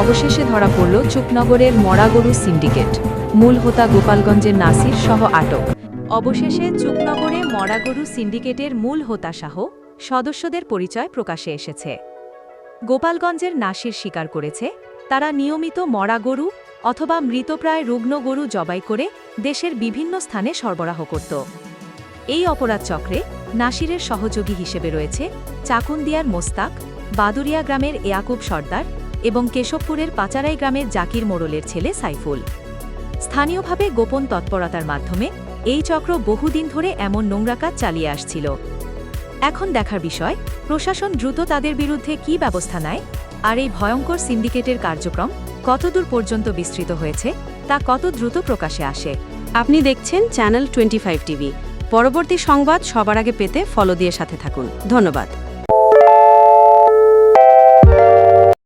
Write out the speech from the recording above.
অবশেষে ধরা পড়ল চুকনগরের মরাগরু সিন্ডিকেট। মূল হোতা গোপালগঞ্জের নাসির সহ আটক। অবশেষে চুকনগরে মরাগরু সিন্ডিকেটের মূল হোতাসহ সদস্যদের পরিচয় প্রকাশে এসেছে। গোপালগঞ্জের নাসির স্বীকার করেছে, তারা নিয়মিত মরা গরু অথবা মৃতপ্রায় রুগ্ন গরু জবাই করে দেশের বিভিন্ন স্থানে সরবরাহ করত। এই অপরাধ চক্রে নাসিরের সহযোগী হিসেবে রয়েছে চাকুন্দিয়ার মোস্তাক, বাদুরিয়া গ্রামের এয়াকুব সর্দার এবং কেশবপুরের পাচারাই গ্রামের জাকির মোড়লের ছেলে সাইফুল। স্থানীয়ভাবে গোপন তৎপরতার মাধ্যমে এই চক্র বহুদিন ধরে এমন নোংরা কাজ চালিয়ে আসছিল। এখন দেখার বিষয়, প্রশাসন দ্রুত তাদের বিরুদ্ধে কী ব্যবস্থা নেয়, আর এই ভয়ঙ্কর সিন্ডিকেটের কার্যক্রম কতদূর পর্যন্ত বিস্তৃত হয়েছে, তা কত দ্রুত প্রকাশে আসে, আপনি দেখছেন চ্যানেল টোয়েন্টি টিভি। পরবর্তী সংবাদ সবার আগে পেতে ফলো দিয়ে সাথে থাকুন। ধন্যবাদ।